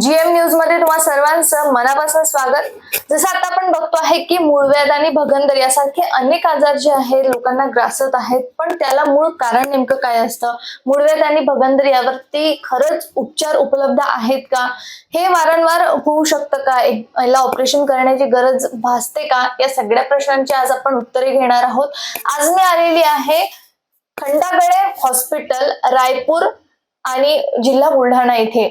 GM न्यूजमध्ये तुम्हा सर्वांचं मनापासून स्वागत. जसं आता आपण बघतो आहे की मूळव्याध आणि भगंदर यासारखे अनेक आजार जे आहेत लोकांना ग्रासत आहेत. पण त्याला मूळ कारण नेमकं काय असतं? मूळव्याध आणि भगंदर यावरती खरंच उपचार उपलब्ध आहेत का? हे वारंवार होऊ शकतं का? याला ऑपरेशन करण्याची गरज भासते का? या सगळ्या प्रश्नांची आज आपण उत्तरे घेणार आहोत. आज मी आलेली आहे खंडागळे हॉस्पिटल रायपूर आणि जिल्हा बुलढाणा इथे.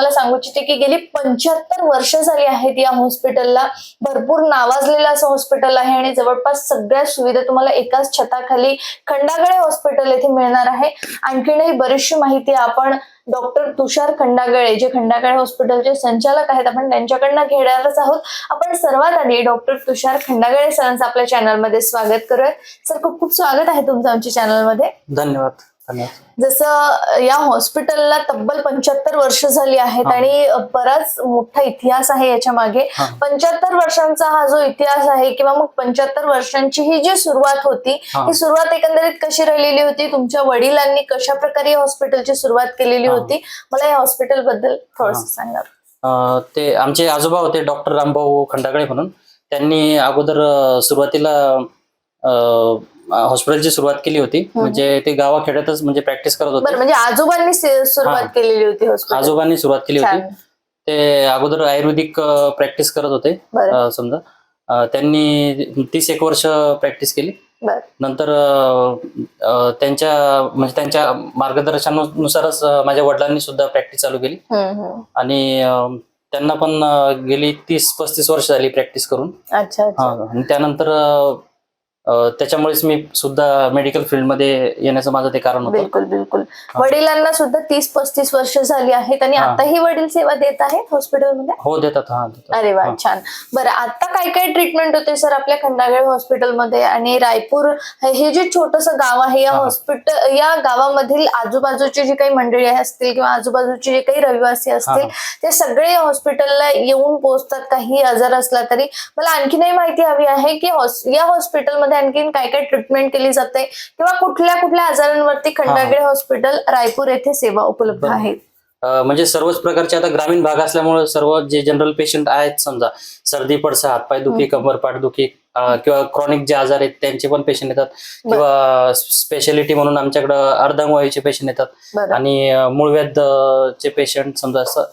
तुम्हाला सांगू इच्छिते की गेली पंच्याहत्तर वर्ष झाली आहेत या हॉस्पिटलला भरपूर नावाजलेलं असं हॉस्पिटल आहे आणि जवळपास सगळ्या सुविधा तुम्हाला एकाच छताखाली खंडागळे हॉस्पिटल येथे मिळणार आहे. आणखीनही बरीचशी माहिती आपण डॉक्टर तुषार खंडागळे जे खंडागळे हॉस्पिटलचे संचालक आहेत आपण त्यांच्याकडनं घेणारच आहोत. आपण सर्वात आधी डॉक्टर तुषार खंडागळे सरांचं आपल्या चॅनलमध्ये स्वागत करूया सर खूप खूप स्वागत आहे तुमचं आमच्या चॅनलमध्ये धन्यवाद धन्यवाद. जसं या हॉस्पिटलला तब्बल पंच्याहत्तर वर्ष झाली आहेत. आणि बराच मोठा इतिहास आहे याच्या मागे. पंच्याहत्तर वर्षांचा हा जो इतिहास आहे किंवा मग पंच्याहत्तर वर्षांची ही जी सुरुवात होती हा. सुरुवात एकंदरीत कशी राहिलेली होती तुमच्या वडिलांनी कशा प्रकारे या हॉस्पिटलची सुरुवात केलेली. होती मला या हॉस्पिटलबद्दल थोडस. सांगा ते आमचे आजोबा होते डॉक्टर रामभाऊ खंडागळे म्हणून त्यांनी अगोदर सुरुवातीला हॉस्पिटलची सुरुवात केली होती. म्हणजे ते गावाखेड्यातच म्हणजे प्रॅक्टिस करत होते. म्हणजे आजोबांनी सुरुवात. केलेली होती हॉस्पिटल आजोबांनी सुरुवात केली होती. ते अगोदर आयुर्वेदिक प्रॅक्टिस करत होते. समजा. त्यांनी तीस एक वर्ष प्रॅक्टिस केली. नंतर त्यांच्या म्हणजे त्यांच्या मार्गदर्शनानुसारच माझ्या वडिलांनी सुद्धा प्रॅक्टिस चालू केली. आणि त्यांना पण गेली तीस पस्तीस वर्ष झाली प्रॅक्टिस करून. त्यानंतर त्याच्यामुळेच मी सुद्धा मेडिकल फील्डमध्ये येण्याचं माझं ते कारण होतं. बिलकुल बिलकुल. वडिलांना सुद्धा तीस पस्तीस वर्ष झाली आहेत आणि हा. आताही वडील सेवा देत आहेत हॉस्पिटलमध्ये? हो देतात. हा अरे वा. छान. बरं आता काय काय ट्रीटमेंट होते सर आपल्या खंडागळे हॉस्पिटलमध्ये आणि रायपूर हे जे छोटस गाव आहे या. हॉस्पिटल या गावामधील आजूबाजूची जी काही मंडळी असतील किंवा आजूबाजूचे जे काही रहिवासी असतील. ते सगळे हॉस्पिटलला येऊन पोहोचतात. काही आजार असला तरी. मला आणखीनही माहिती हवी आहे की या हॉस्पिटलमध्ये आणखीन काय काय ट्रीटमेंट केली जाते किंवा कुठल्या कुठल्या आजारांवरती खंडागळे हॉस्पिटल रायपूर येथे सेवा उपलब्ध. आहेत? म्हणजे सर्वच प्रकारचे आता ग्रामीण भाग असल्यामुळे सर्व जे जनरल पेशंट आहेत समजा सर्दी पडसा हातपाय दुखी कमर पाठ दुखी अं, किंवा क्रॉनिक जे आजार आहेत त्यांचे पण पेशंट येतात. किंवा स्पेशालिटी म्हणून आमच्याकडं अर्धांगवायूचे पेशंट येतात. आणि मूळव्याध चे पेशंट समजा असं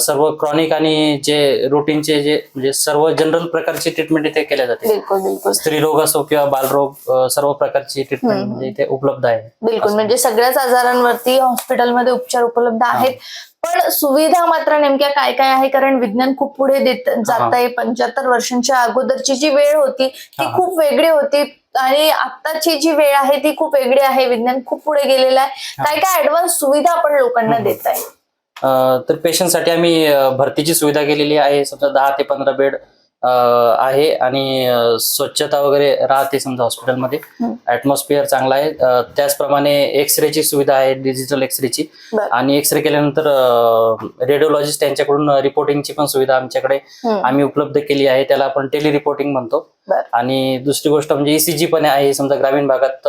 सर्व क्रॉनिक आणि जे रुटीनचे जे म्हणजे सर्व जनरल प्रकारची ट्रीटमेंट इथे केल्या जाते. बिलकुल बिलकुल. स्त्रीरोग असो किंवा बालरोग सर्व प्रकारची ट्रीटमेंट म्हणजे इथे उपलब्ध आहे. बिलकुल म्हणजे सगळ्याच आजारांवरती हॉस्पिटलमध्ये उपचार उपलब्ध आहेत. पण सुविधा मात्र नेमक्या काय काय आहे? कारण विज्ञान खूप पुढे देत जात आहे पंच्याहत्तर वर्षांच्या अगोदरची जी वेळ होती ती. खूप वेगळी होती आणि आत्ताची जी वेळ आहे ती खूप वेगळी आहे. विज्ञान खूप पुढे गेलेलं आहे. काय काय ऍडव्हान्स सुविधा आपण लोकांना देत आहे तर पेशंटसाठी आम्ही भरतीची सुविधा केलेली आहे समजा दहा ते पंधरा बेड आहे आणि स्वच्छता वगैरे राहते समजा हॉस्पिटलमध्ये. ऍटमॉस्फिअर चांगला आहे त्याचप्रमाणे एक्सरेची सुविधा आहे डिजिटल एक्सरेची बरं. आणि एक्सरे केल्यानंतर रेडिओलॉजिस्ट यांच्याकडून रिपोर्टिंगची पण सुविधा आमच्याकडे. आम्ही उपलब्ध केली आहे त्याला आपण टेली रिपोर्टिंग म्हणतो. आणि दुसरी गोष्ट म्हणजे ईसीजी पण आहे समजा ग्रामीण भागात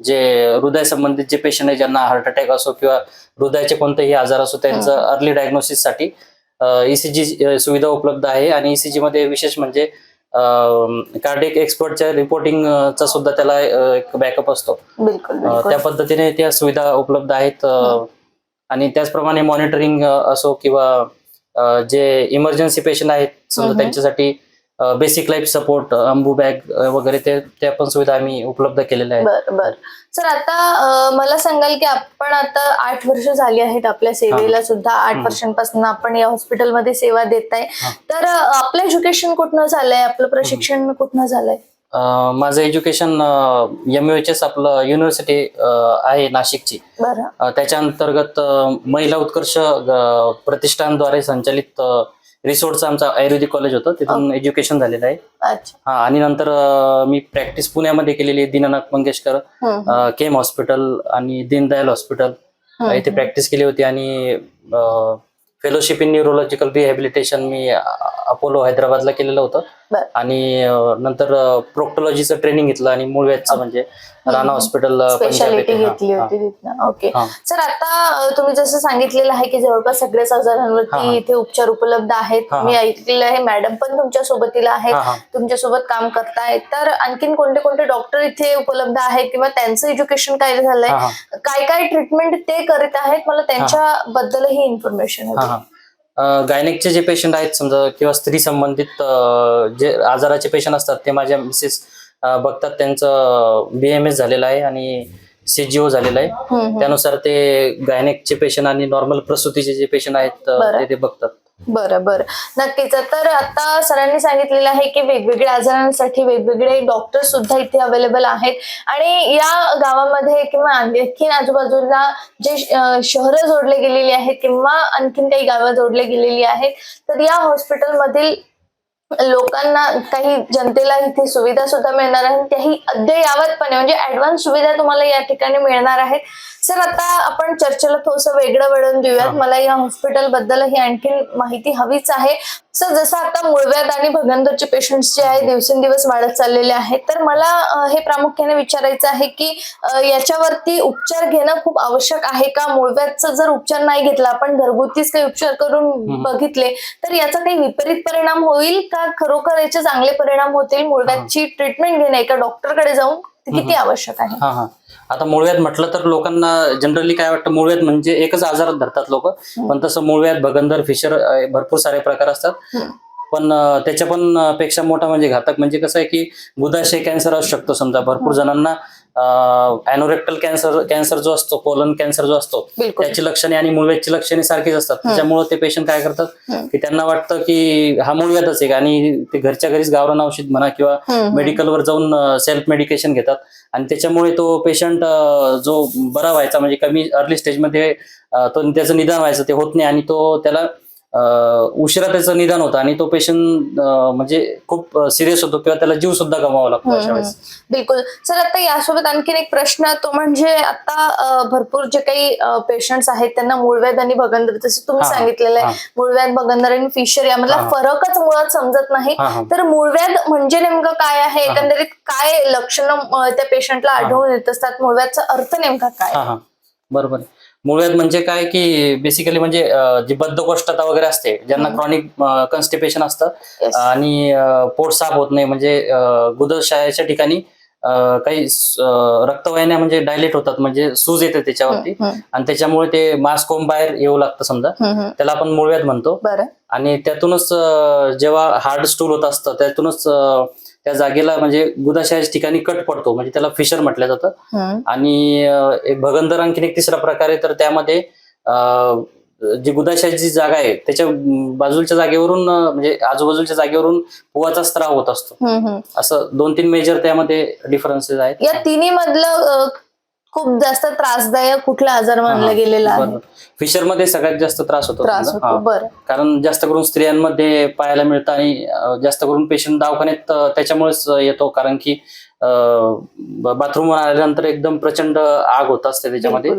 जे हृदय संबंधित जे पेशंट आहे ज्यांना हार्ट अटॅक असो किंवा हृदयाचे कोणतेही आजार असो त्यांचं अर्ली डायग्नोसिससाठी ईसीजी सुविधा उपलब्ध आहे. आणि ईसीजी मध्ये विशेष म्हणजे कार्डिक एक्सपर्टच्या रिपोर्टिंगचा सुद्धा त्याला एक बॅकअप असतो. त्या पद्धतीने त्या सुविधा उपलब्ध आहेत. आणि त्याचप्रमाणे मॉनिटरिंग असो किंवा जे इमर्जन्सी पेशंट आहेत समजा. त्यांच्यासाठी basic life support Ambu bag वगैरे ते त्या पण सुविधा आम्ही उपलब्ध केलेल्या आहेत. बर बर. सर आता मला सांगाल की आपण आता आठ वर्ष झाली आहेत आपल्या सेवेला सुद्धा. आठ. वर्षांपासून आपण या हॉस्पिटलमध्ये सेवा देत आहे. तर आपलं एज्युकेशन कुठनं झालंय? आपलं प्रशिक्षण कुठनं झालंय? माझं education M U H S आपलं युनिव्हर्सिटी आहे नाशिकची. त्याच्या अंतर्गत महिला उत्कर्ष प्रतिष्ठानद्वारे संचालित रिसोर्टचं आमचं आयुर्वेदिक कॉलेज होतं तिथून एज्युकेशन झालेलं आहे. अच्छा. हा आणि नंतर अं, मी प्रॅक्टिस पुण्यामध्ये केलेली आहे दीनानाथ मंगेशकर हम्म, अं, केम हॉस्पिटल आणि दीनदयाल हॉस्पिटल हम्म, इथे प्रॅक्टिस केली होती आणि फेलोशिप इन न्यूरोलॉजिकल रिहॅबिलिटेशन मी अ- अपोलो हैदराबादला केलेलं होतं. आणि नंतर प्रोक्टोलॉजीचं ट्रेनिंग घेतलं आणि मूळव्याधचं म्हणजे राणा हॉस्पिटल स्पेशालिटी घेतली. होती तिथनं. ओके. सर आता तुम्ही जसं सांगितलेलं आहे की जवळपास सगळ्याच आजारांवरती. इथे उपचार उपलब्ध आहेत. मी ऐकलेलं आहे मॅडम पण तुमच्या सोबतीला आहेत. तुमच्यासोबत काम करतायत. तर आणखीन कोणते कोणते डॉक्टर इथे उपलब्ध आहेत किंवा त्यांचं एज्युकेशन काय झालंय. काय काय ट्रीटमेंट ते करीत आहेत? मला त्यांच्याबद्दलही इन्फॉर्मेशन हा हवी हा. गायनेकचे जे पेशंट आहेत समजा किंवा स्त्री संबंधित जे आजाराचे पेशंट असतात ते माझ्या मिसेस बघतात त्यांचं बी एम एस झालेलं आहे आणि सीजीओ झालेलं आहे. त्यानुसार ते गायनेकचे पेशंट आणि नॉर्मल प्रसूतीचे जे पेशंट आहेत. ते ते बघतात बरं बरं. नक्कीच. तर आता सरांनी सांगितलेलं आहे की वेगवेगळ्या आजारांसाठी वेगवेगळे डॉक्टर सुद्धा इथे अवेलेबल आहेत. आणि या गावामध्ये किंवा आणखीन आजूबाजूला जे शहरं जोडले गेलेली आहेत किंवा आणखीन काही गावं जोडले गेलेली आहेत तर या हॉस्पिटलमधील लोकांना काही जनतेला इथे सुविधा सुद्धा मिळणार आहे त्याही अद्ययावतपणे म्हणजे ऍडव्हान्स सुविधा तुम्हाला या ठिकाणी मिळणार आहेत. सर आता आपण चर्चेला थोडस वेगळं वळण देऊयात. हा. मला या हॉस्पिटल बद्दलही आणखी माहिती हवीच आहे. सर जसं आता मूळव्याध आणि भगंदरचे पेशंट्स जे आहेत दिवसेंदिवस वाढत चाललेले आहेत तर मला हे प्रामुख्याने विचारायचं आहे की याच्यावरती उपचार घेणं खूप आवश्यक आहे का? मूळव्याधचा जर उपचार नाही घेतला आपण घरगुतीच काही उपचार करून. बघितले तर याचा काही विपरीत परिणाम होईल का? खरोखर याचे चांगले परिणाम होतील? मूळव्याधची ट्रीटमेंट घेणे एका डॉक्टरकडे जाऊन ते किती. आवश्यक आहे? हा हा. आता मूळव्याध म्हटलं तर लोकांना जनरली काय वाटतं मूळव्याध म्हणजे एकच आजारात धरतात लोक. पण तसं मूळव्याध भगंदर फिशर भरपूर सारे प्रकार असतात. पण त्याच्या पण पेक्षा मोठा म्हणजे घातक म्हणजे कसं आहे की गुदाशय कॅन्सर असू शकतो समजा भरपूर जणांना. अॅनोरेक्टल कॅन्सर कॅन्सर जो असतो कोलन कॅन्सर जो असतो त्याची लक्षणे आणि मूळव्याधची लक्षणे सारखीच असतात. त्याच्यामुळे ते पेशंट काय करतात. की त्यांना वाटतं की हा मूळव्याधच आहे आणि ते घरच्या घरीच गावरान औषध म्हणा किंवा. मेडिकलवर जाऊन सेल्फ मेडिकेशन घेतात. आणि त्याच्यामुळे तो पेशंट जो बरा व्हायचा म्हणजे कमी अर्ली स्टेजमध्ये तो त्याचं निदान व्हायचं ते होत नाही आणि तो त्याला उशिरा त्याचं निदान होतं आणि तो पेशंट म्हणजे खूप सिरियस होतो किंवा त्याला जीव सुद्धा गमावा लागतो अशा हम्म, वेळेस बिलकुल. सर आता यासोबत आणखीन एक प्रश्न तो म्हणजे आता भरपूर जे काही पेशंट्स आहेत त्यांना मूळव्याध आणि भगंदर जसं तुम्ही सांगितलेलं आहे. मूळव्याध भगंदर आणि फिशर यामधला. फरकच मुळात समजत नाही. तर मूळव्याध म्हणजे नेमकं काय आहे. एकंदरीत काय लक्षणं त्या पेशंटला आढळून येत असतात? मूळव्याधचा अर्थ नेमका काय? बरोबर आहे. मूळव्याध म्हणजे काय की बेसिकली म्हणजे जी बद्धकोष्ठता वगैरे असते ज्यांना क्रॉनिक कॉन्स्टिपेशन असतं. आणि पोट साफ होत नाही म्हणजे गुदशायाच्या ठिकाणी काही रक्तवाहिन्या म्हणजे डायलेट होतात म्हणजे सूज येते त्याच्यावरती. आणि त्याच्यामुळे ते मास कोंब बाहेर येऊ लागतं समजा. त्याला आपण मूळव्याध म्हणतो. आणि त्यातूनच जेव्हा हार्ड स्टूल होत असतं त्यातूनच त्या जागेला म्हणजे गुदाशयाच्या ठिकाणी कट पडतो म्हणजे त्याला फिशर म्हटलं जातं. आणि एक भगंदर आणखीन एक तिसरा प्रकार आहे तर त्यामध्ये जी गुदाशयाची जागा आहे त्याच्या बाजूच्या जागेवरून म्हणजे आजूबाजूच्या जागेवरून पुवाचा स्त्राव होत असतो. असं दोन तीन मेजर त्यामध्ये डिफरन्सेस आहेत. या तिन्ही मधलं खूप जास्त त्रासदायक कुठला आजार मानला गेलेला आहे फिशरमध्ये सगळ्यात जास्त त्रास होतो त्रास. होतो. बरं कारण जास्त करून स्त्रियांमध्ये पाहायला मिळतं आणि जास्त करून पेशंट दवाखान्यात त्याच्यामुळेच येतो कारण की बाथरूम आल्यानंतर एकदम प्रचंड आग होत असते त्याच्यामध्ये.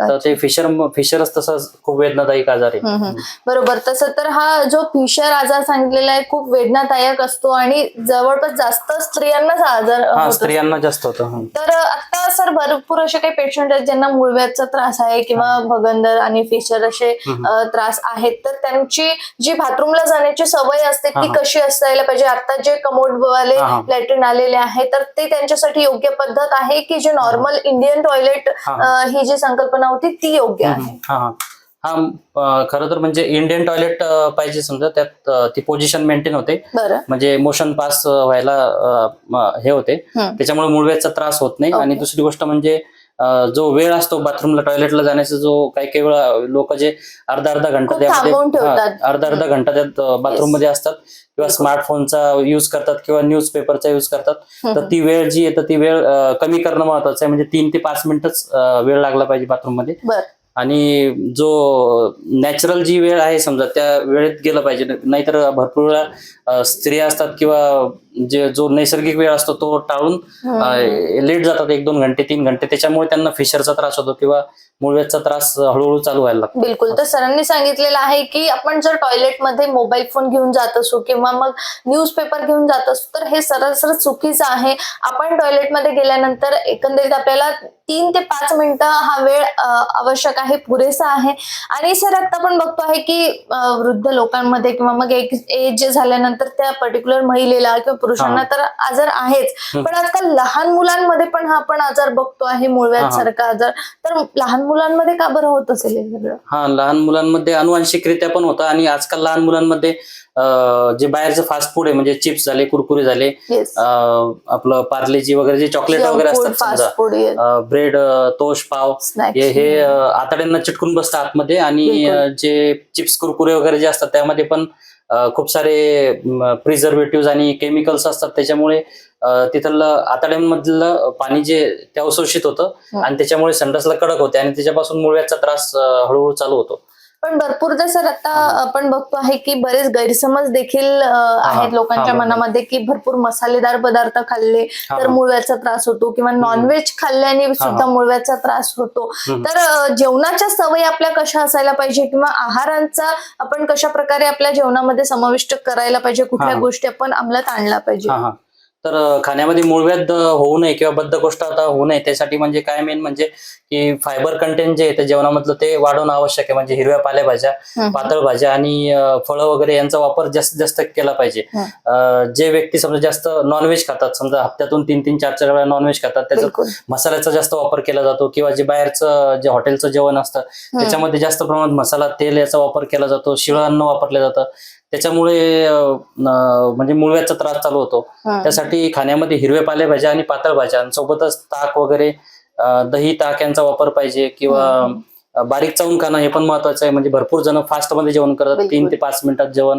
तर ते फिशर फिशरच तसं खूप वेदनादायक आजार आहे. बरोबर तसं तर हा जो फिशर आजार सांगितलेला आहे खूप वेदनादायक असतो आणि जवळपास जास्त स्त्रियांनाच आजार स्त्रियांना जास्त होतं. तर आता सर भरपूर असे काही पेशंट आहेत ज्यांना मूळव्याधचा त्रास आहे किंवा भगंदर आणि फिशर असे त्रास आहेत तर त्यांची जी बाथरूमला जाण्याची सवय असते ती. कशी असायला पाहिजे आता जे कमोड वाले हा. लॅट्रिन आलेले आहे तर ते त्यांच्यासाठी योग्य पद्धत आहे की जे नॉर्मल इंडियन टॉयलेट हा, जी संकल्पना होती ती योग्य आहे? हा खरं तर म्हणजे इंडियन टॉयलेट पाहिजे समजा त्यात ती पोझिशन मेंटेन होते. म्हणजे मोशन पास व्हायला हे होते. त्याच्यामुळे मूळव्याधचा त्रास होत नाही. आणि दुसरी गोष्ट म्हणजे जो वेळ असतो बाथरूमला टॉयलेटला जाण्याचा जो काही काही वेळा लोक जे अर्धा अर्धा घंटा. हा, अर्धा अर्धा घंटा त्यात बाथरूममध्ये असतात किंवा स्मार्टफोनचा युज करतात किंवा न्यूज पेपरचा युज करतात तर ती वेळ जी आहे तर ती वेळ कमी करणं महत्वाचं आहे. म्हणजे तीन ते पाच मिनिटच वेळ लागला पाहिजे बाथरूममध्ये आणि जो नॅचरल जी वेळ आहे समजा त्या वेळेत गेलं पाहिजे. नाहीतर भरपूर वेळा स्त्रिया असतात किंवा जे जो नैसर्गिक वेळ असतो तो टाळून लेट जातात एक दोन घंटे तीन घंटे. त्याच्यामुळे त्यांना फिशरचा त्रास होतो किंवा मूळव्याधचा त्रास हळूहळू चालू व्हायला लागतो. बिलकुल. तर सरांनी सांगितलेलं आहे की आपण जर टॉयलेटमध्ये मोबाईल फोन घेऊन जात असू किंवा मग न्यूजपेपर घेऊन जात असू तर हे सरळ चुकीचं आहे. आपण टॉयलेटमध्ये गेल्यानंतर एकंदरीत आपल्याला तीन ते पाच मिनिटं हा वेळ आवश्यक आहे पुरेसा आहे. आणि सर आता आपण बघतो आहे की वृद्ध लोकांमध्ये किंवा मग एक एज झाल्यानंतर त्या पर्टिक्युलर महिलेला किंवा पुरुषांना तर आजार आहेच. पण आजकाल लहान मुलांमध्ये पण हा आपण आजार बघतो आहे मूळव्याध हा. सारखा आजार. तर लहान मुलांमध्ये का बरं होत असेल हे सगळं? हा लहान मुलांमध्ये अनुवांशिकरित्या पण होतं आणि आजकाल लहान मुलांमध्ये जे बाहेरचं फास्ट फूड आहे म्हणजे चिप्स झाले कुरकुरे झाले आपलं पार्लेजी वगैरे जे चॉकलेट वगैरे असतात समजा फास्ट फूड ब्रेड तोष पाव हे आतड्यांना चिटकून बसतं आतमध्ये आणि जे चिप्स कुरकुरे वगैरे जे असतात त्यामध्ये पण खूप सारे प्रिझर्वेटिव्ह आणि केमिकल्स असतात. त्याच्यामुळे तिथलं आतड्यांमधलं पाणी जे ते अवशोषित होतं. हं. आणि त्याच्यामुळे संडासला कडक होते. आणि त्याच्यापासून मूळव्याधचा त्रास हळूहळू चालू होतो. पण भरपूरदा सर आता आपण बघतो आहे की बरेच गैरसमज देखील आहेत लोकांच्या. मनामध्ये की भरपूर मसालेदार पदार्थ खाल्ले तर. मूळव्याचा त्रास होतो किंवा नॉनव्हेज खाल्ल्याने सुद्धा. मूळव्याचा त्रास होतो. तर जेवणाच्या सवयी आपल्या कशा असायला पाहिजे किंवा आहारांचा आपण कशा प्रकारे आपल्या जेवणामध्ये समाविष्ट करायला पाहिजे कुठल्या. गोष्टी आपण अंमलात आणल्या पाहिजे तर खाण्यामध्ये मूळव्याध होऊ नये किंवा बद्धकोष्ठता होऊ नये त्यासाठी म्हणजे काय मेन म्हणजे की फायबर कंटेंट जे आहे ते जेवणामधलं ते वाढवणं आवश्यक आहे. म्हणजे हिरव्या पालेभाज्या. पातळ भाज्या आणि फळं वगैरे यांचा वापर जास्तीत जास्त केला पाहिजे. जे व्यक्ती समजा जास्त नॉनव्हेज खातात समजा हप्त्यातून तीन तीन चार चार वेळा नॉनव्हेज खातात त्याचा मसाल्याचा जास्त वापर केला जातो किंवा जे बाहेरचं जे हॉटेलचं जेवण असतं त्याच्यामध्ये जास्त प्रमाणात मसाला तेल याचा वापर केला जातो शिळं अन्न वापरलं जातं. त्याच्यामुळे म्हणजे मूळव्याधचा त्रास चालू होतो. त्यासाठी खाण्यामध्ये हिरवे पालेभाज्या आणि पातळ भाज्या सोबतच ताक वगैरे दही ताक यांचा वापर पाहिजे किंवा बारीक चावून खाणं हे पण महत्वाचं आहे. म्हणजे भरपूर जण फास्टमध्ये जेवण करतात. तीन ते पाच मिनिटात जेवण.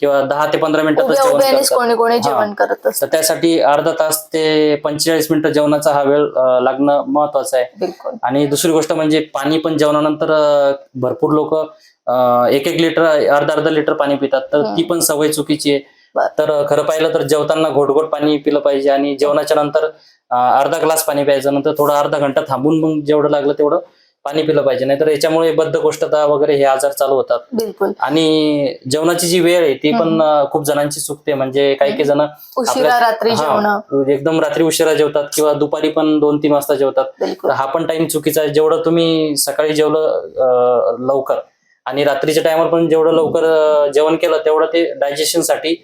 किंवा दहा ते पंधरा मिनिटातच जेवण करतात. तर त्यासाठी अर्धा तास ते पंचेचाळीस मिनिटं जेवणाचा हा वेळ लागणं महत्वाचं आहे. आणि दुसरी गोष्ट म्हणजे पाणी पण जेवणानंतर भरपूर लोक एक एक लिटर अर्धा अर्धा लिटर पाणी पितात. तर ती पण सवय चुकीची आहे. तर खरं पाहिलं तर जेवताना घोट घोट पाणी पिलं पाहिजे आणि जेवणाच्या नंतर अर्धा ग्लास पाणी प्यायचं नंतर थोडं अर्धा घंटा थांबून मग जेवढं लागलं तेवढं पाणी पिलं पाहिजे. नाहीतर याच्यामुळे बद्धकोष्ठता वगैरे हे आजार चालू होतात. बिलकुल. आणि जेवणाची जी वेळ आहे ती पण खूप जणांची चुकते. म्हणजे काही काही जण एकदम रात्री उशिरा जेवतात किंवा दुपारी पण दोन तीन वाजता जेवतात. हा पण टाइम चुकीचा आहे. जेवढं तुम्ही सकाळी जेवलं लवकर आणि रात्रीच्या टायमावर पण जेवढं लवकर जेवण केलं तेवढं ते डायजेशनसाठी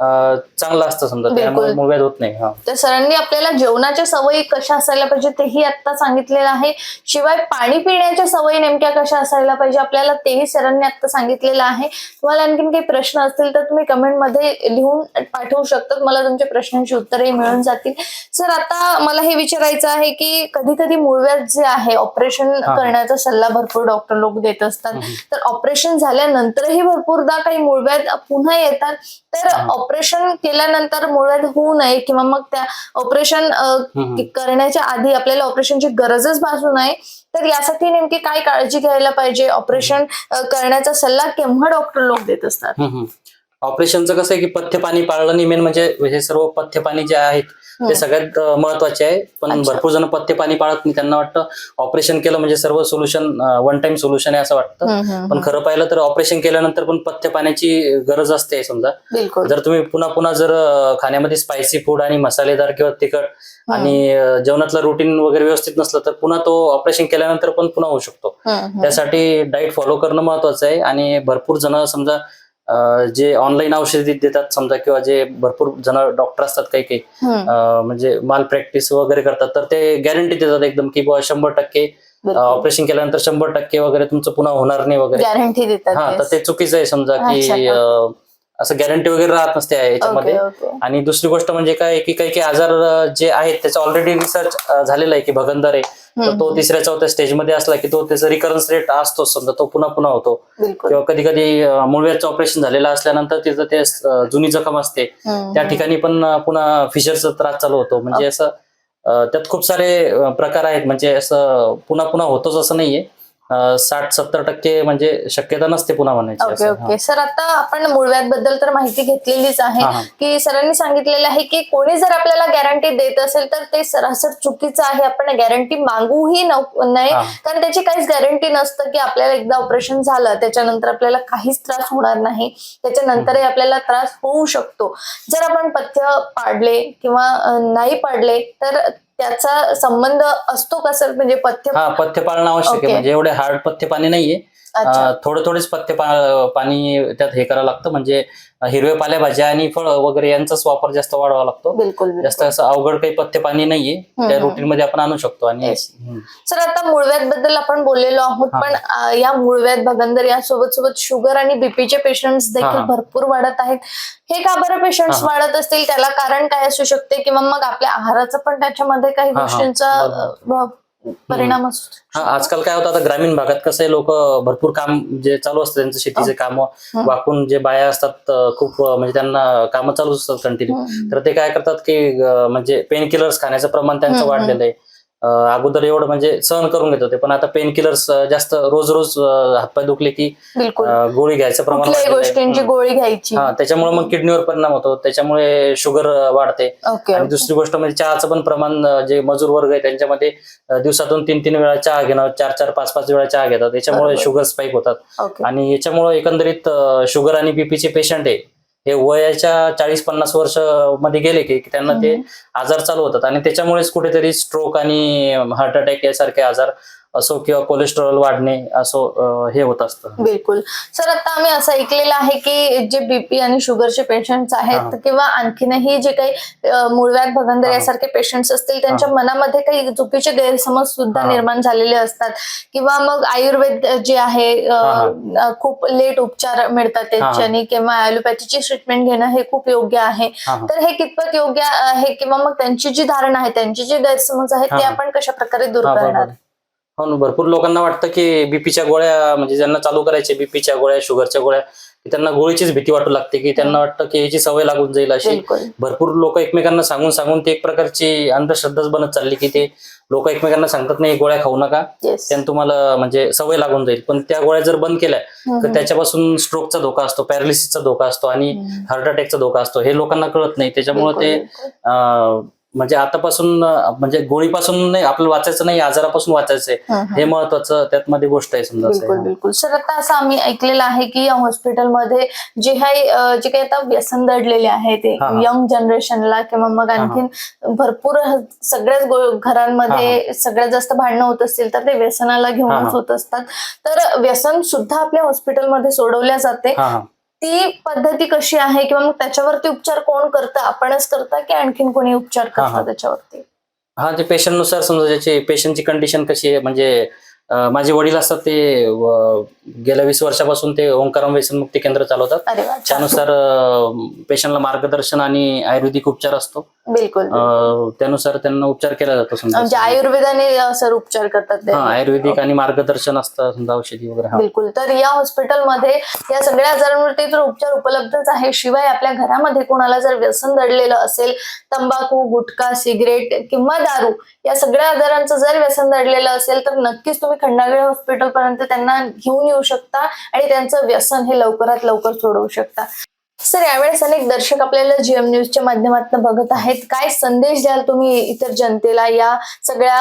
चांगलं असतं समजा. त्यामुळे मुळव्याध होत नाही हा तर सरांनी आपल्याला जेवणाच्या सवयी कशा असायला पाहिजे तेही आता सांगितलेलं आहे शिवाय पाणी पिण्याच्या सवयी नेमक्या कशा असायला पाहिजे आपल्याला तेही सरांनी आता सांगितलेलं आहे तुम्हाला आणखीन काही प्रश्न असतील तर तुम्ही कमेंटमध्ये लिहून पाठवू शकतात मला तुमच्या प्रश्नांची उत्तरही मिळून जातील सर आता मला हे विचारायचं आहे की कधी कधी मूळव्याध जे आहे ऑपरेशन. करण्याचा सल्ला भरपूर डॉक्टर लोक देत असतात. तर ऑपरेशन झाल्यानंतरही भरपूरदा काही मूळव्याध पुन्हा येतात तर. ऑपरेशन केल्यानंतर मूळव्याध होऊ नये किंवा मग त्या ऑपरेशन. करण्याच्या आधी आपल्याला ऑपरेशनची गरजच भासू नये तर यासाठी नेमकी काय काळजी घ्यायला पाहिजे ऑपरेशन करण्याचा सल्ला केव्हा डॉक्टर लोक देत असतात. ऑपरेशनचं कसं आहे की पथ्य पाणी पाळलं नाही मेन म्हणजे हे सर्व पथ्य पाणी जे आहेत. ते सगळ्यात अं, महत्त्वाचे आहे. पण. भरपूर जण पथ्य पाणी पाळत नाही. त्यांना वाटतं ऑपरेशन केलं म्हणजे सर्व सोल्युशन वन टाइम सोल्युशन आहे असं वाटतं. पण. खरं पाहिलं तर ऑपरेशन केल्यानंतर पण पथ्य पाण्याची गरज असते समजा. जर तुम्ही पुन्हा पुन्हा जर खाण्यामध्ये स्पायसी फूड आणि मसालेदार किंवा तिखट आणि जेवणातलं रुटीन वगैरे व्यवस्थित नसलं तर पुन्हा तो ऑपरेशन केल्यानंतर पण पुन्हा होऊ शकतो. त्यासाठी डाईट फॉलो करणं महत्वाचं आहे. आणि भरपूर जण समजा जे ऑनलाईन औषधी देतात समजा किंवा जे भरपूर जण डॉक्टर असतात काही काही म्हणजे माल प्रॅक्टिस वगैरे करतात तर ते गॅरंटी देतात एकदम की बुवा शंभर टक्के. ऑपरेशन केल्यानंतर शंभर टक्के वगैरे तुमचं पुन्हा होणार नाही वगैरे गॅरंटी देतात हा. तर ते चुकीचं आहे समजा की असं गॅरंटी वगैरे राहत नसते याच्यामध्ये. आणि दुसरी गोष्ट म्हणजे काय की काही काही आजार जे आहेत त्याचा ऑलरेडी रिसर्च झालेला आहे की भगंदर. आहे तर तो तिसऱ्या चौथ्या स्टेजमध्ये असला की तो त्याचा रिकरन्स रेट असतो समजा तो पुन्हा पुन्हा होतो. किंवा कधी कधी मूळव्याचं ऑपरेशन झालेलं असल्यानंतर तिथं ते जुनी जखम असते. त्या ठिकाणी पण पुन्हा फिशरचा त्रास चालू होतो. म्हणजे असं त्यात खूप सारे प्रकार आहेत. म्हणजे असं पुन्हा पुन्हा होतोच असं नाहीये. साठ सत्तर टक्के म्हणजे शक्यता नसते पुन्हा म्हणायची ओके. ओके सर आता आपण मूळव्याधबद्दल तर माहिती घेतलेलीच आहे. की सरांनी सांगितलेलं आहे की कोणी जर आपल्याला गॅरंटी देत असेल तर ते सरासर चुकीचं आहे आपण गॅरंटी मागूही नव- नये हा. कारण त्याची काहीच गॅरंटी नसतं की आपल्याला एकदा ऑपरेशन झालं त्याच्यानंतर आपल्याला काहीच त्रास होणार नाही त्याच्यानंतरही आपल्याला त्रास होऊ शकतो जर आपण पथ्य पाडले किंवा नाही पाडले तर त्याचा संबंध असतो का सर? म्हणजे पथ्य हा पथ्य पाळणं आवश्यक. आहे. म्हणजे एवढे हार्ड पथ्य पाणी नाहीये. अच्छा. अं, थोडं थोडेच पथ्य पा- पाणी त्यात हे करावं लागतं. म्हणजे हिरवे पालेभाज्या आणि फळं वगैरे यांचाच वापर जास्त वाढवावा लागतो बिलकुल. जास्त असं अवघड काही पथ्य पाणी नाहीये त्या. रुटीन मध्ये आपण आणू शकतो आणि. सर आता मूळव्याधबद्दल आपण बोललेलो आहोत. पण या मूळव्याध भगंदर यासोबत सोबत शुगर आणि बीपीचे पेशंट्स हा, देखील. भरपूर वाढत आहेत हे का बरं पेशंट्स. वाढत असतील त्याला कारण काय असू शकते किंवा मग आपल्या आहाराचं पण त्याच्यामध्ये काही. गोष्टींचा परिणाम असू हा शकतो? आजकाल काय होतं आता ग्रामीण भागात कसं आहे लोक भरपूर काम जे चालू असतं त्यांचं शेतीचे काम वाकून जे बाया असतात खूप म्हणजे त्यांना कामं चालू असतात कंटिन्यू हम्म. तर ते काय करतात की म्हणजे पेन किलर्स खाण्याचं प्रमाण त्यांचं वाढलेलं आहे. अगोदर एवढं म्हणजे सहन करून घेत होते पण आता पेन किलर्स जास्त रोज रोज हातपाय दुखले की गोळी घ्यायचं प्रमाण. गोष्टींची. गोळी घ्यायची. हा त्याच्यामुळे मग किडनीवर परिणाम होतो त्याच्यामुळे शुगर वाढते. आणि दुसरी गोष्ट म्हणजे चहाचं पण प्रमाण जे मजूर वर्ग आहे त्यांच्यामध्ये दिवसातून तीन तीन वेळा चहा घेणं चार चार पाच पाच वेळा चहा घेतात. त्याच्यामुळे. शुगर स्पाईक होतात. आणि याच्यामुळे एकंदरीत शुगर आणि बीपीचे पेशंट आहे हे वयाच्या चाळीस पन्नास वर्षमध्ये गेले की त्यांना ते आजार चालू होतात. आणि त्याच्यामुळेच कुठेतरी स्ट्रोक आणि हार्ट अटॅक यासारखे आजार असो किंवा कोलेस्ट्रॉल वाढणे असो हे होत असतं बिलकुल सर आता आम्ही असं ऐकलेलं आहे की जे बीपी आणि शुगरचे पेशंट्स. आहेत किंवा आणखीनही जे काही मूळव्याध भगंदर. यासारखे पेशंट्स असतील त्यांच्या मनामध्ये काही चुकीचे गैरसमज सुद्धा. निर्माण झालेले असतात किंवा मग आयुर्वेद जे आहे खूप लेट उपचार मिळतात त्याच्याने किंवा ॲलोपॅथीची ट्रीटमेंट घेणं हे खूप योग्य आहे. तर हे कितपत योग्य आहे किंवा मग त्यांची जी धारणा आहे त्यांची जी गैरसमज आहेत ते. आपण कशा प्रकारे दूर करणार. हो ना, भरपूर लोकांना वाटतं की बीपीच्या गोळ्या म्हणजे ज्यांना चालू करायचे बीपीच्या गोळ्या शुगरच्या गोळ्या की त्यांना गोळीचीच भीती वाटू लागते की त्यांना वाटतं की याची सवय लागून जाईल अशी. बिलकुल. भरपूर लोक एकमेकांना सांगून सांगून ते एक प्रकारची अंधश्रद्धाच बनत चालली की ते लोक एकमेकांना सांगतात नाही गोळ्या खाऊ नका. येस त्यानं तुम्हाला म्हणजे सवय लागून जाईल. पण त्या गोळ्या जर बंद केल्या तर त्याच्यापासून स्ट्रोकचा धोका असतो पॅरालिसिसचा धोका असतो आणि हार्ट अटॅकचा धोका असतो हे लोकांना कळत नाही. त्याच्यामुळे ते अं, म्हणजे आतापासून म्हणजे गोळीपासून नाही आपल्याला वाचायचं नाही आजारापासून वाचायचंय हे महत्वाचं त्यात मध्ये गोष्ट आहे समजा बिलकुल आहे. बिलकुल सर आता असं आम्ही ऐकलेलं आहे की या हॉस्पिटलमध्ये जे काही अं, जे काही आता व्यसन दडलेले आहे ते. यंग जनरेशनला किंवा मग. आणखीन भरपूर सगळ्याच घरांमध्ये सगळ्यात जास्त भांडणं होत असतील तर ते व्यसनाला घेऊनच. होत असतात तर व्यसन सुद्धा आपल्या हॉस्पिटलमध्ये सोडवल्या जाते ती पद्धती कशी आहे? किंवा मग त्याच्यावरती उपचार कोण करतं? आपणच करता की आणखीन कोणी उपचार हा, हा. करतं त्याच्यावरती? हा ते पेशंटनुसार समजा ज्याची पेशंटची कंडिशन कशी आहे म्हणजे माझे वडील असतात ते गेल्या वीस वर्षापासून ते ओंकारम व्यसनमुक्ती केंद्र चालवतात. त्यानुसार पेशंटला मार्गदर्शन आणि आयुर्वेदिक उपचार असतो. बिलकुल त्यानुसार त्यांना उपचार केला जातो समजा. म्हणजे आयुर्वेदाने सर उपचार करतात ते. हा आयुर्वेदिक आणि मार्गदर्शन असतं समजा औषधी वगैरे हा. बिलकुल. तर या हॉस्पिटलमध्ये या सगळ्या आजारांवरती तर उपचार उपलब्धच आहे शिवाय आपल्या घरामध्ये कोणाला जर व्यसन दडलेलं असेल तंबाखू गुटखा सिगरेट किंवा दारू या सगळ्या आजारांचं जर व्यसन दडलेलं असेल तर नक्कीच तुम्ही खंडागळे हॉस्पिटल पर्यंत त्यांना घेऊन येऊ शकता आणि त्यांचं व्यसन हे लवकरात लवकर सोडवू शकता. सर यावेळेस अनेक दर्शक आपल्याला जीएम न्यूजच्या माध्यमातून बघत आहेत. काय संदेश द्याल तुम्ही इतर जनतेला? या सगळ्या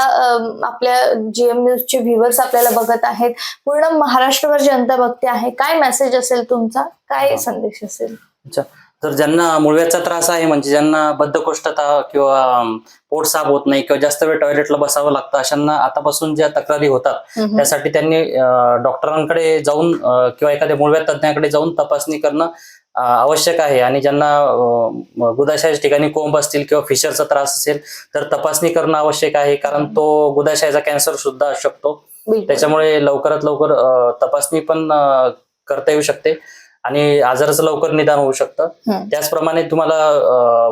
आपल्या जीएम न्यूजचे व्ह्युअर्स आपल्याला बघत आहेत. पूर्ण महाराष्ट्रभर जनता बघते आहे. काय मेसेज असेल तुमचा? काय. संदेश असेल? अच्छा. तर ज्यांना मुळव्याचा त्रास आहे म्हणजे ज्यांना बद्धकोष्ठता किंवा पोट साफ होत नाही किंवा जास्त वेळ टॉयलेटला बसावं लागतं अशांना आतापासून ज्या तक्रारी होतात. त्यासाठी त्यांनी डॉक्टरांकडे जाऊन किंवा एखाद्या मुळव्यात तज्ज्ञाकडे जाऊन तपासणी करणं आवश्यक आहे आणि ज्यांना अं, गुदाशयाच्या ठिकाणी कोंब असतील किंवा फिशरचा त्रास असेल तर तपासणी करणं आवश्यक आहे कारण तो गुदाशयाचा कॅन्सर सुद्धा असू शकतो. त्याच्यामुळे लवकरात लवकर तपासणी पण करता येऊ शकते आणि आजाराचं लवकर निदान होऊ शकतं. त्याचप्रमाणे तुम्हाला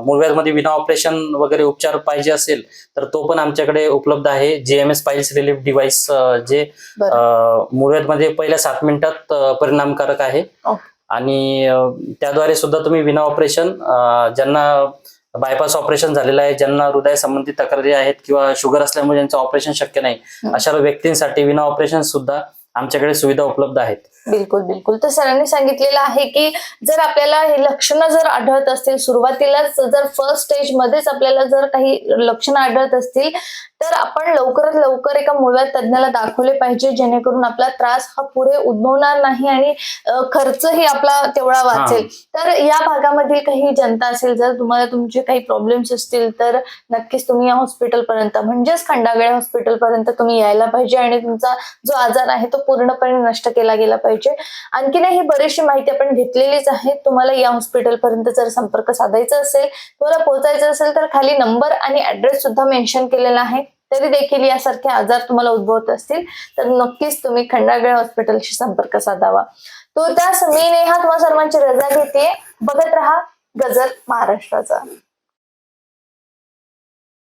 मुळव्याधमध्ये विना ऑपरेशन वगैरे उपचार पाहिजे असेल तर तो पण आमच्याकडे उपलब्ध आहे जीएमएस पाईल्स रिलीफ डिव्हाइस जे. मुळव्याधमध्ये पहिल्या सात मिनिटात परिणामकारक आहे. आणि त्याद्वारे सुद्धा तुम्ही विना ऑपरेशन ज्यांना बायपास ऑपरेशन झालेलं आहे ज्यांना हृदय संबंधित तक्रारी आहेत किंवा शुगर असल्यामुळे ज्यांचं ऑपरेशन शक्य नाही. अशा व्यक्तींसाठी विना ऑपरेशन सुद्धा आमच्याकडे सुविधा उपलब्ध आहेत बिलकुल बिलकुल तर सरांनी सांगितलेलं आहे की जर आपल्याला हे लक्षणं जर आढळत असतील सुरुवातीलाच जर फर्स्ट स्टेज मध्येच आपल्याला जर काही लक्षणं आढळत असतील तर आपण लवकरात लवकर एका मुळव्याध तज्ञाला दाखवले पाहिजे जेणेकरून आपला त्रास हा पुढे उद्भवणार नाही आणि खर्चही आपला तेवढा वाचेल. तर या भागामधील काही जनता असेल जर तुम्हाला तुमचे काही प्रॉब्लेम्स असतील तर नक्कीच तुम्ही या हॉस्पिटल पर्यंत म्हणजेच खंडागळे हॉस्पिटल पर्यंत तुम्ही यायला पाहिजे आणि तुमचा जो आजार आहे तो पूर्णपणे नष्ट केला गेला पाहिजे. आणखीनही बरीचशी माहिती आपण घेतलेलीच आहे. तुम्हाला या हॉस्पिटल पर्यंत जर संपर्क साधायचा असेल तुम्हाला पोहोचायचं असेल तर खाली नंबर आणि ऍड्रेस सुद्धा मेन्शन केलेला आहे. तरी देखील यासारखे आजार तुम्हाला उद्भवत असतील तर नक्कीच तुम्ही खंडागळे हॉस्पिटलशी संपर्क साधावा. तो त्यास मी नेहा तुम्हा सर्वांची रजा घेते बघत राहा गजर महाराष्ट्राचा.